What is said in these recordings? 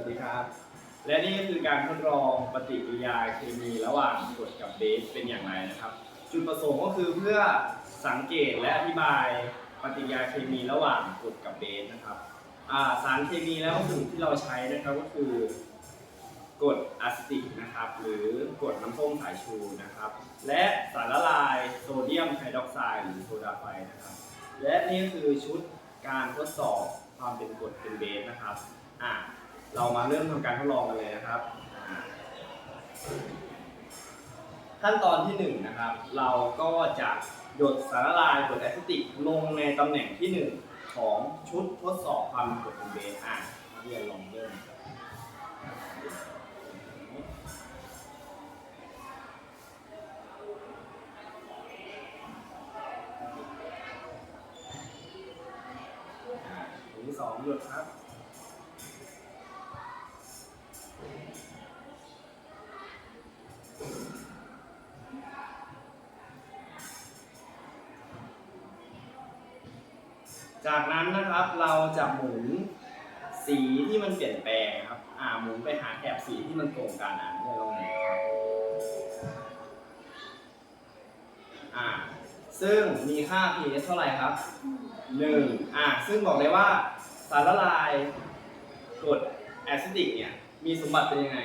วัสดีครับ และนี่ก็คือการทดลองปฏิกิริยาเคมีระหว่างกรดกับเบสเป็นอย่างไรนะครับ จุดประสงค์ก็คือเพื่อสังเกตและอธิบายปฏิกิริยาเคมีระหว่างกรดกับเบสนะครับสารเคมีและวัสดุที่เราใช้นะครับก็คือกรดอะซิติกนะครับ หรือกรดน้ำส้มสายชูนะครับ และสารละลายโซเดียมไฮดรอกไซด์หรือโซดาไฟนะครับ และนี่ก็คือชุดการทดสอบความเป็นกรดเป็นเบสนะครับอะ เรามาเริ่มทำการทดลองกันเลยนะครับ ขั้นตอนที่หนึ่งนะครับ เราก็จะหยดสารละลายกรดแอซิติกลงในตำแหน่งที่หนึ่งของชุดทดสอบความเป็นกดเป็นเบสอะนักเรียนลองเริ่มถึงที่สองหยดครับ จากนั้นนะครับเราจะหมุนสีที่มันเปลี่ยนแปลงครับ อ่าหมุนไปหาแถบสีที่มันตรงกันอะเนี่ยลองหมุนครับอ่า ซึ่งมีค่า pH เท่าไหร่ครับหนึ่งอ่าซึ่งบอกเลยว่าสารละลายกรดแอซิติกเนี่ยมีสมบัติเป็นยังไง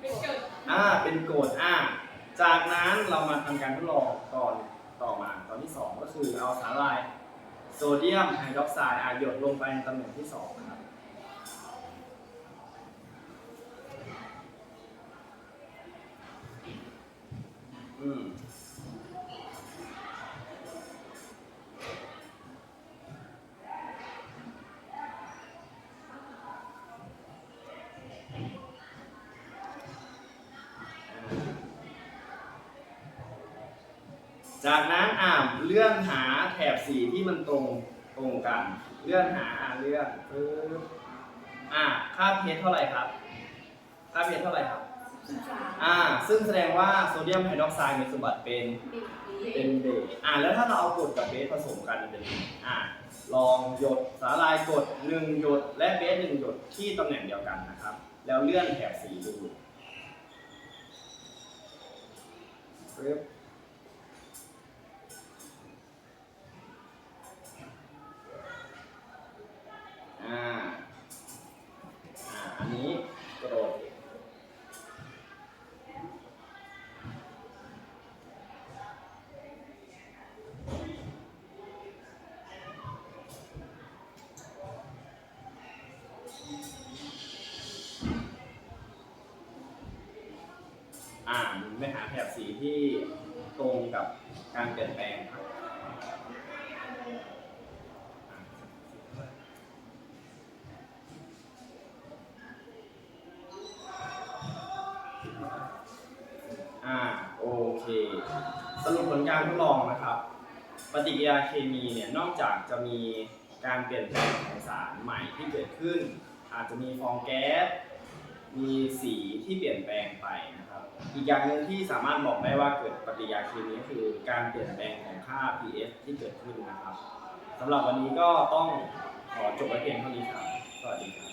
เป็นเกิดอ่า เป็นโกรดอ่า จากนั้นเรามาทำการทดลองตอนต่อมาตอนที่2ก็คือเอาสารละลาย โซเดียมไฮดรอกไซด์อะหยดลงไปในตำแหน่งที่2 จากนั้นอ่าเลื่อนหาแถบสีที่มันตรงตรงกัน เลื่อนหาอ่าเลื่อนปึ๊บอ่าค่าเพชเท่าไหร่ครับ ค่าเพชเท่าไหร่ครับศึกษาอ่า ซึ่งแสดงว่าโซเดียมไฮดรอกไซด์มีสมบัติเป็นเด็กเป็นเบสอ่าแล้วถ้าเราเอากรดกับเบสผสมกันเป็นอ่าลองหยดสาลายกรดหนึ่งหยด และเบสหนึ่งหยดที่ตำแหน่งเดียวกันนะครับ แล้วเลื่อนแถบสีดูปึ๊บ อ่า อ่า อั นี้กระโดดอ่าไปหาแถบสีที่ตรงกับการเปลี่ยนแปลงครับ อ่าโอเค สรุปผลการทดลองนะครับ ปฏิกิริยาเคมีเนี่ยนอกจากจะมีการเปลี่ยนแปลงของสารใหม่ที่เกิดขึ้น อาจจะมีฟองแก๊สมีสีที่เปลี่ยนแปลงไปนะครับ อีกอย่างหนึ่งที่สามารถบอกได้ว่าเกิดปฏิกิริยาเคมีก็คือการเปลี่ยนแปลงของค่า pH ที่เกิดขึ้นนะครับสำหรับวันนี้ก็ต้องขอจบไว้เพียงเท่านี้ครับ สวัสดีครับ